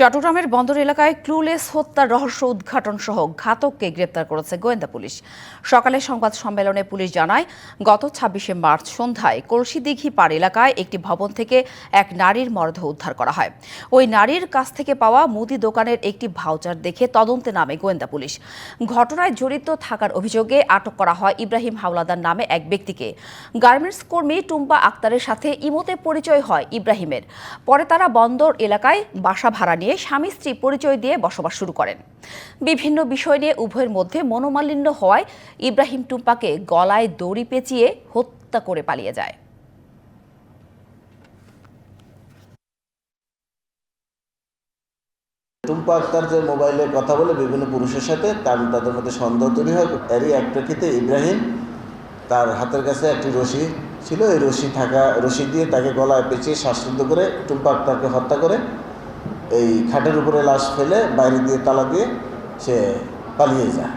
চট্টগ্রামের বন্দর এলাকায় ক্লুলেস হত্যার রহস্য উদ্ঘাটন সহ ঘাতককে গ্রেপ্তার করেছে গোয়েন্দা পুলিশ। সকালে সংবাদ সম্মেলনে পুলিশ জানায়, গত ছাব্বিশে মার্চ সন্ধ্যায় কলসিদিঘি পাড় এলাকায় একটি ভবন থেকে এক নারীর মরদেহ উদ্ধার করা হয়। ওই নারীর কাছ থেকে পাওয়া মুদি দোকানের একটি ভাউচার দেখে তদন্তে নামে গোয়েন্দা পুলিশ। ঘটনায় জড়িত থাকার অভিযোগে আটক করা হয় ইব্রাহিম হাওলাদার নামে এক ব্যক্তিকে। গার্মেন্টস কর্মী টুম্পা আক্তারের সাথে ইমোতে পরিচয় হয় ইব্রাহিমের। পরে তারা বন্দর এলাকায় বাসা ভাড়া নিয়ে স্বামী স্ত্রী পরিচয় দিয়ে বসবাস শুরু করেন। বিভিন্ন বিষয় নিয়ে উভয়ের মধ্যে মনোমালিন্য হওয়ায় ইব্রাহিম টুম্পাকে গলায় দড়ি পেঁচিয়ে হত্যা করে পালিয়ে যায়। টুম্পা আক্তার যে মোবাইলে কথা বলে বিভিন্ন পুরুষের সাথে, তার তাদের মধ্যে সন্দেহ তৈরি হয়। এরই এক প্রেক্ষিতে ইব্রাহিম তার হাতের কাছে একটি রশি ছিল। এই রশি থাকা, রশি দিয়ে তাকে গলায় পেঁচিয়ে শ্বাসরুদ্ধ করে টুম্পা আক্তারকে হত্যা করে এই খাটের উপরে লাশ ফেলে বাইরে দিয়ে তালা দিয়ে সে পালিয়ে যায়।